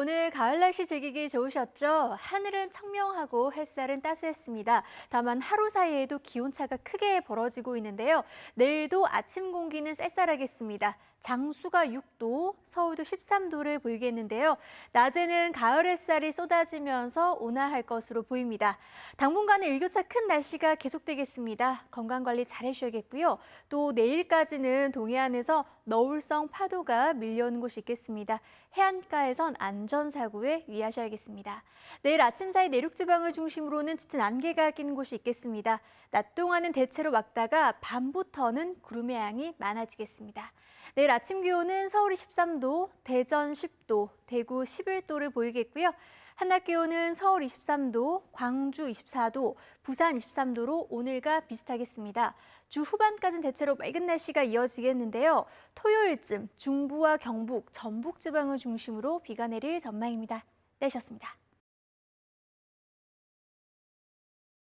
오늘 가을 날씨 즐기기 좋으셨죠? 하늘은 청명하고 햇살은 따스했습니다. 다만 하루 사이에도 기온차가 크게 벌어지고 있는데요. 내일도 아침 공기는 쌀쌀하겠습니다. 장수가 6도, 서울도 13도를 보이겠는데요. 낮에는 가을 햇살이 쏟아지면서 온화할 것으로 보입니다. 당분간은 일교차 큰 날씨가 계속되겠습니다. 건강 관리 잘 해주셔야겠고요. 또 내일까지는 동해안에서 너울성 파도가 밀려오는 곳이 있겠습니다. 해안가에선 안전사고에 유의하셔야겠습니다. 내일 아침 사이 내륙 지방을 중심으로는 짙은 안개가 끼는 곳이 있겠습니다. 낮 동안은 대체로 막다가 밤부터는 구름의 양이 많아지겠습니다. 내일 아침 기온은 서울이 13도, 대전 10도, 대구 11도를 보이겠고요. 한낮 기온은 서울 23도, 광주 24도, 부산 23도로 오늘과 비슷하겠습니다. 주 후반까지는 대체로 맑은 날씨가 이어지겠는데요. 토요일쯤 중부와 경북, 전북 지방을 중심으로 비가 내릴 전망입니다. 내셨습니다.